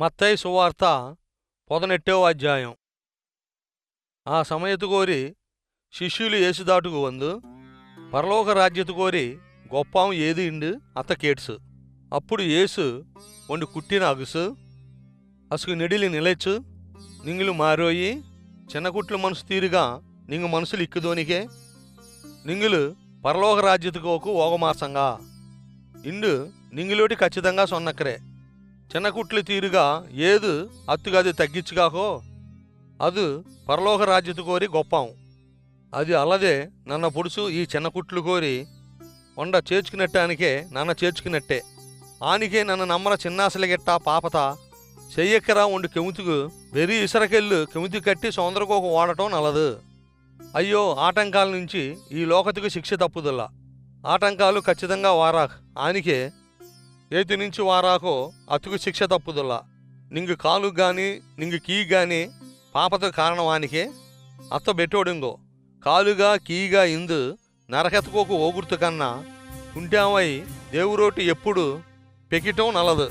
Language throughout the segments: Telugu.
మత్తయి సువార్త పొదనెట్టో అధ్యాయం. ఆ సమయతు కోరి శిష్యులు ఏసుదాటుకు వందు పరలోక రాజ్యతు కోరి గొప్పం ఏది ఇండు? అత్త కేట్సు. అప్పుడు ఏసు ఒండు కుట్టిన అగుసు అసుకు నెడిలి నిలచ్చు నింగులు మారోయి చిన్న కుట్లు మనసు తీరుగా నింగు మనసులు ఇక్కుదోనికే నింగులు పరలోక రాజ్యతుకోకు ఓగమాసంగా. ఇండు నింగులోటి ఖచ్చితంగా సొన్నక్కరే. చిన్న కుట్లు తీరుగా ఏదు అత్తుగది తగ్గించుగాకో ಅದು ಪರಲೋಕ ರಾಜ್ಯದ ಕೋರಿ ಗೊಪ್ಪಾಂ అది అల్లదే నన్న పొడుసు ఈ చిన్న కుట్లు కోరి వండ చేర్చుకునట్టానికే నన్న చేర్చుకున్నట్టే ఆనికే నన్ను నమ్మర చిన్నాసలిగెట్టా పాపత చెయ్యెక్కరా ఉండి కెముతుకు వెరి ఇసరకెళ్ళు కెముతి కట్టి సౌందరకోక వాడటం నలదు అయ్యో ఆటంకాల నుంచి ఈ లోకతికి శిక్ష తప్పుదల్లా ఆటంకాలు ఖచ్చితంగా వారాక్ ఆనికే ఏతి నుంచి వారాకో అతుకు శిక్ష తప్పుదులా. నింగు కాలు గాని నింగు కీ గాని పాపత కారణవానికే అత్త బెట్టోడింగో కాలుగా కీగా ఇందు నరకెతకోకు ఓగుర్తు కన్నా కుంటామై దేవురోటి ఎప్పుడు పెకిటం నలదు.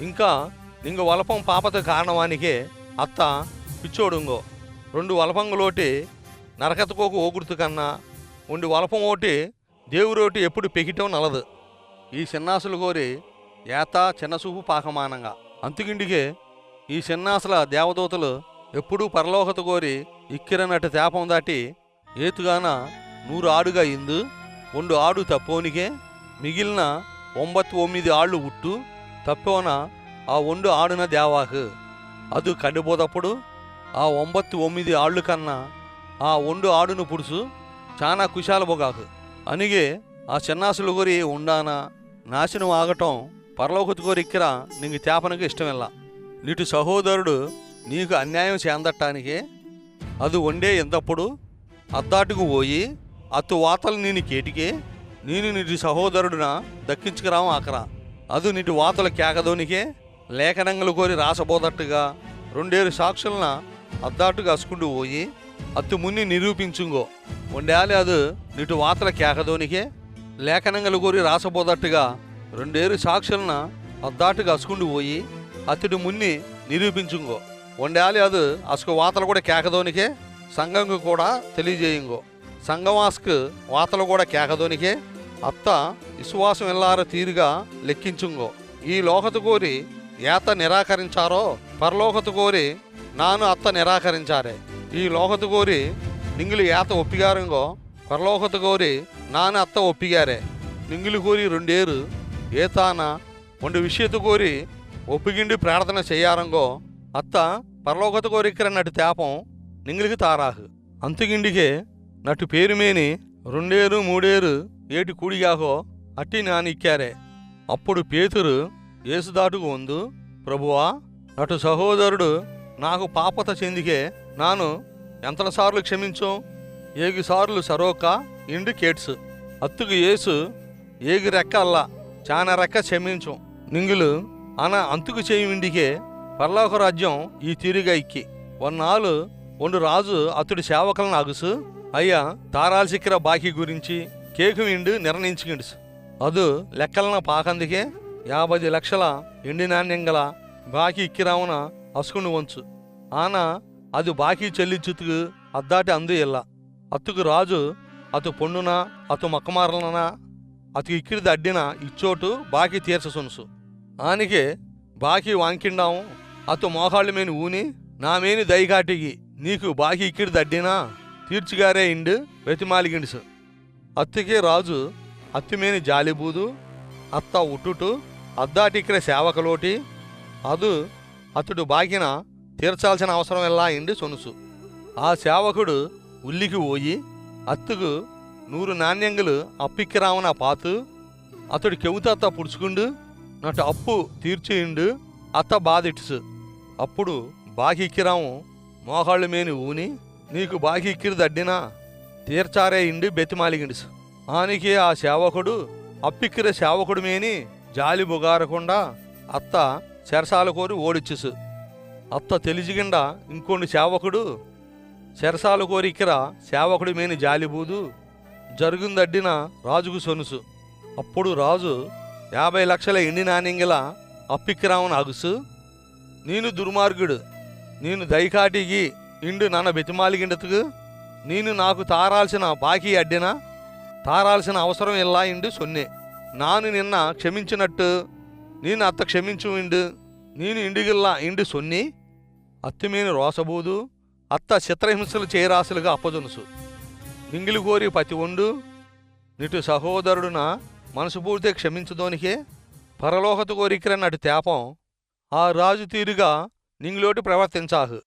ఇంకా నింగ వలపం పాపత కారణవానికే అత్త పిచ్చోడుంగో. రెండు వలపంగులోటి నరకెతకోకు ఓగుర్తు కన్నా ఉండి వలపం ఓటి దేవురోటి ఎప్పుడు పెకిటం నలదు. ఈ సిన్నాసులు కోరి ఏత చిన్నసూపు పాకమానంగా. అంతుకిండికే ఈ సిన్నాసుల దేవదూతలు ఎప్పుడూ పరలోకత కోరి ఇక్కిరనట్టు తేపం దాటి ఏతుగాన నూరు ఆడుగా ఇందు ఒండు ఆడు తప్పోనికే మిగిలిన ఒంబత్ ఒమ్మిది ఆళ్ళు ఉట్టు తప్పోన ఆ ఒండు ఆడున దేవాకు అది కండిపోతప్పుడు ఆ ఒంబత్తు ఒమ్మిది ఆళ్ళు కన్నా ఆ ఒండు ఆడును పుడుసు చాలా కుశాల బొగాకు అనిగే ఆ చిన్నాసులు కోరి ఉండానా? నాశనం ఆగటం పరలోకత కోరి నీకు తేపనకు ఇష్టమిల్లా. నీటి సహోదరుడు నీకు అన్యాయం చేందట్టానికే అది వండే ఎంతప్పుడు అద్దాటుకు పోయి అత్తు వాతలు నేను కేటికి నేను నీటి సహోదరుడున దక్కించుకురాము ఆకరా. అది నీటి వాతల కేకదోనికే లేఖనంగులు కోరి రాసబోదట్టుగా రెండేరు సాక్షులన అద్దాటుగా అసుకుంటూ పోయి అత్తు మున్ని నిరూపించుంగో. వండాలి అది నీటి వాతల కేకదోనికే లేఖనంగలు కోరి రాసబోదట్టుగా రెండేరు సాక్షులన అద్దాటుగా అసుకుండి పోయి అతడు మున్ని నిరూపించుంగో. వండాలి అది అసుకు వాతలు కూడా కేకదోనికే సంఘంకు కూడా తెలియజేయంగో. సంఘవాస్కు వాతలు కూడా కేకదోనికే అత్త విశ్వాసం ఎల్లార తీరుగా లెక్కించుంగో. ఈ లోకత కోరి ఏత నిరాకరించారో పరలోకత కోరి నాను అత్త నిరాకరించారే. ఈ లోకత కోరి నింగులు ఏత ఒప్పిగారంగో పరలోకత కోరి నాను అత్త ఒప్పిగారే. నింగులు కోరి రెండేరు ఏతాన ಒಂದು విషయత కోరి ఒప్పిగిండి ప్రార్థన చేయారంగో అత్త పరలోకత కోరిక్కర నటు తేపం నింగిలికి తారాహు. అంతుగిండికే నటు పేరుమేని రెండేరు మూడేరు ఏటి కూడిగాహో అట్టి నానిక్కారే అప్పుడు పేతురు ఏసుదాటుకు ఉందు ప్రభువా నటు సహోదరుడు నాకు పాపత చెందికే నాను ఎంతసార్లు క్షమించు? ఏగి సార్లు సరోక ఇండి కేట్స్. అత్తుకు ఏసు ఏగి రెక్క అల్లా చానా రెక్క క్షమించు. నింగులు అన అంతుకు చేయిండికే పర్లోక రాజ్యం ఈ తీరుగా ఇక్కి వన్నాళ్ళు ఒండు రాజు అతడి సేవకులను అగుసు అయ్యా తారాల్సిక్కిర బాకీ గురించి కేకు ఇండు నిర్ణయించుకుండు అదు లెక్కలన పాకందుకే యాభై లక్షల ఎండి నాణ్యం గల బాకీ ఇక్కిరావున అసుకుని వంచు. ఆన అది బాకీ చెల్లించుతుకు అద్దాటి అందు ఇల్లా. ఎల్ల అత్తుకు రాజు అతు పొన్నున అతు మక్కమారలన అతు ఇక్కిరిది అడ్డిన ఇచ్చోటు బాకీ తీర్చసునుసు ఆనికే బాకీ వాంకిండాము అతు మోహాళ్ళు మీని ఊని నా మేని దయకాటిగి నీకు బాకీ ఇక్కిడి దడ్డినా తీర్చిగారే ఇండు వెతిమాలిగిండుసు అత్తికే రాజు అత్తిమేని జాలిబూదు అత్త ఉట్టుటు అద్దాటిక్కిర సేవకలోటి అదు అతడు బాకిన తీర్చాల్సిన అవసరం ఎలా ఇండి సొనుసు. ఆ సేవకుడు ఉల్లికి పోయి అత్తుకు నూరు నాణ్యంగులు అప్పిక్కిరావున పాతు అతడు కెవుతత్త పుడుచుకుండు నటు అప్పు తీర్చియిండు అత్త బాధిట్సు. అప్పుడు బాకిక్కిరాము మోకాళ్ళు మేని ఊని నీకు బాకిక్కిరి దడ్డినా తీర్చారే ఇండి బెతిమాలిగిండుసు. ఆనికి ఆ సేవకుడు అప్పిక్కిర సేవకుడు మేని జాలి బుగారకుండా అత్త చెరసాల కోరి ఓడిచ్చుసు. అత్త తెలిసిగిండా ఇంకొండు సేవకుడు చెరసాల కోరికిర సేవకుడి మేని జాలిబూదు జరుగుందడ్డిన రాజుకు సొనుసు. అప్పుడు రాజు యాభై లక్షల ఎండి నానింగిల అప్పిక్కిరావును అగుసు నేను దుర్మార్గుడు నేను దయకాటిగి ఇండు నన్న బెతిమాలిగిండతుకు నేను నాకు తారాల్సిన బాకీ అడ్డిన తారాల్సిన అవసరం ఇలా ఇండు సొన్నే. నాను నిన్న క్షమించినట్టు నేను అత్త క్షమించు ఇండు నేను ఇండుగిల్లా ఇండు సొన్ని. అత్తిమీని రోసబూదు అత్త చిత్రహింసలు చేయరాసులుగా అప్పజొనుసు. మింగిలి కోరి పతి ఉండు నిటు సహోదరుడున మనసు పూర్తి క్షమించుదోనికే పరలోహత కోరికిర నటు తేపం ఆ రాజు తీరుగా నింగిలోటి ప్రవర్తించాహు.